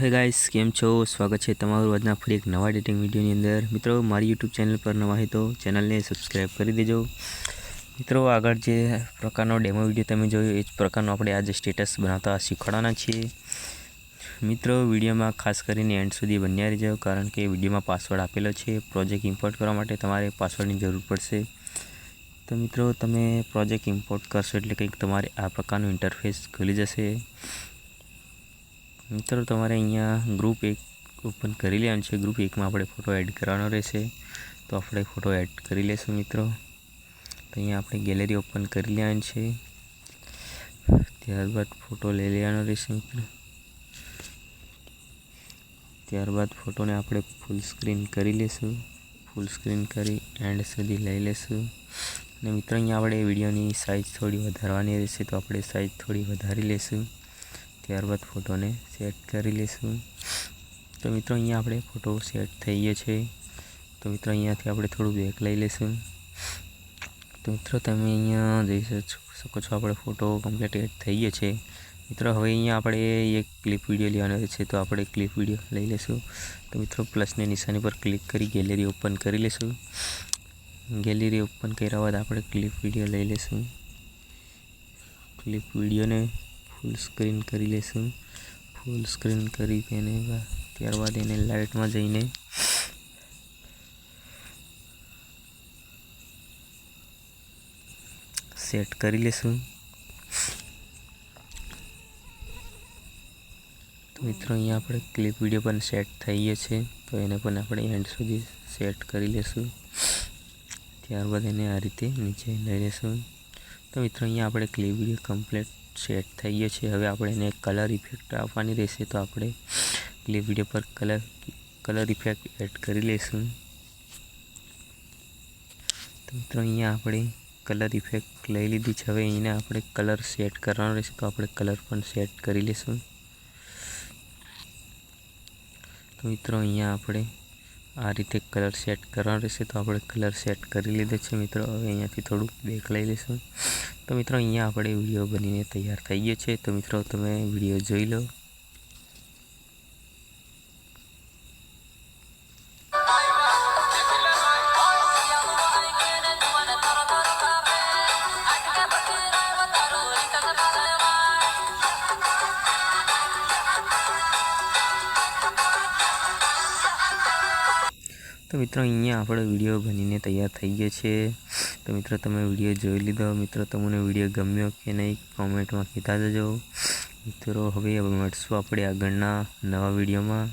હે ગાઈસ કેમ છો? સ્વાગત છે તમારું આજના ફરી એક નવા ડેટિંગ વિડીયોની અંદર. મિત્રો, મારી યુટ્યુબ ચેનલ પર નવા હોય તો ચેનલને સબસ્ક્રાઈબ કરી દેજો. મિત્રો, આગળ જે પ્રકારનો ડેમો વીડિયો તમે જોયો, એ જ પ્રકારનો આપણે આજે સ્ટેટસ બનાવતા શીખવાડવાના છીએ. મિત્રો વિડીયોમાં ખાસ કરીને એન્ડ સુધી બન્યા રહેજો, કારણ કે વિડીયોમાં પાસવર્ડ આપેલો છે. પ્રોજેક્ટ ઇમ્પોર્ટ કરવા માટે તમારે પાસવર્ડની જરૂર પડશે. તો મિત્રો, તમે પ્રોજેક્ટ ઇમ્પોર્ટ કરશો એટલે કંઈક તમારે આ પ્રકારનું ઇન્ટરફેસ ખુલી જશે. મિત્રો, તમારે અહીંયા ગ્રુપ એક ઓપન કરી લેવાનું છે. ગ્રુપ એકમાં આપણે ફોટો એડ કરવાનો રહેશે. તો આપણે ફોટો એડ કરી લેશું મિત્રો. તો અહીંયા આપણે ગેલેરી ઓપન કરી લેવાની છે. ત્યારબાદ ફોટો લઈ લેવાનો રહેશે મિત્રો. ત્યારબાદ ફોટોને આપણે ફૂલ સ્ક્રીન કરી લેશું. ફૂલ સ્ક્રીન કરી એન્ડ સુધી લઈ લેશું. અને મિત્રો, અહીંયા આપણે વિડીયોની સાઇઝ થોડી વધારવાની રહેશે. તો આપણે સાઇઝ થોડી વધારી લેશું. ત્યારબાદ ફોટોને સેટ કરી લઈશું તો મિત્રો, અહીંયા આપણે ફોટો સેટ થઈ ગયો છે. તો મિત્રો, અહીંયાથી આપણે થોડું બેક લઈ લઈશું તો મિત્રો, તમે અહીંયા જઈ શકો છો આપણે ફોટો કમ્પ્લીટ એડ થઈ ગયો છે. મિત્રો, હવે અહીંયા આપણે એક ક્લિપ વીડિયો લેવાનો છે, તો આપણે ક્લિપ વીડિયો લઈ લઈશું તો મિત્રો પ્લસની નિશાની પર ક્લિક કરી ગેલેરી ઓપન કરી લઈશું ગેલેરી ઓપન કર્યા બાદ આપણે ક્લિપ વીડિયો લઈ લઈશું ક્લિપ વિડીયોને ફૂલ સ્ક્રીન કરી લઈશું. ફૂલ સ્ક્રીન કરી તેને ત્યારબાદ એને લાઇટમાં જઈને સેટ કરી લઈશું. તો મિત્રો અહીંયા આપણે ક્લિપ વીડિયો પણ સેટ થઈ ગયો છે. તો એને પણ આપણે એન્ડ સુધી સેટ કરી લઈશું. ત્યારબાદ એને આ રીતે નીચે લઈ લઈશું. તો મિત્રો અહીંયા આપણે ક્લિપ વીડિયો કમ્પ્લીટ સેટ થઈ ગયો છે. હવે આપણે એને કલર ઇફેક્ટ આપવાની રહેશે તો આપણે ક્લિપ વીડિયો પર કલર કલર ઇફેક્ટ એડ કરી લઈશું. તો મિત્રો, અહીંયા આપણે કલર ઇફેક્ટ લઈ લીધી છે. હવે એને આપણે કલર સેટ કરવાનો રહેશે તો આપણે કલર પણ સેટ કરી લઈશું. તો મિત્રો, અહીંયા આપણે આ રીતે કલર સેટ કરવાનો રહેશે તો આપણે કલર સેટ કરી લીધો છે. મિત્રો, હવે અહીંયાથી થોડુંક બેક લઈ લઈશું. તો મિત્રો અહીંયા આપણે વીડિયો બનીને તૈયાર થઈ ગયો છે. તો મિત્રો તમે વીડિયો જોઈ લો. તો મિત્રો અહીંયા આપણો વીડિયો બનીને તૈયાર થઈ ગયો છે. તો મિત્રો, તમે વીડિયો જોઈ લીધો. મિત્રો, તમને વીડિયો ગમ્યો કે નહીં કોમેન્ટમાં કહેતા જજો. મિત્રો, હવે મળશું આપણે આગળના નવા વિડીયોમાં.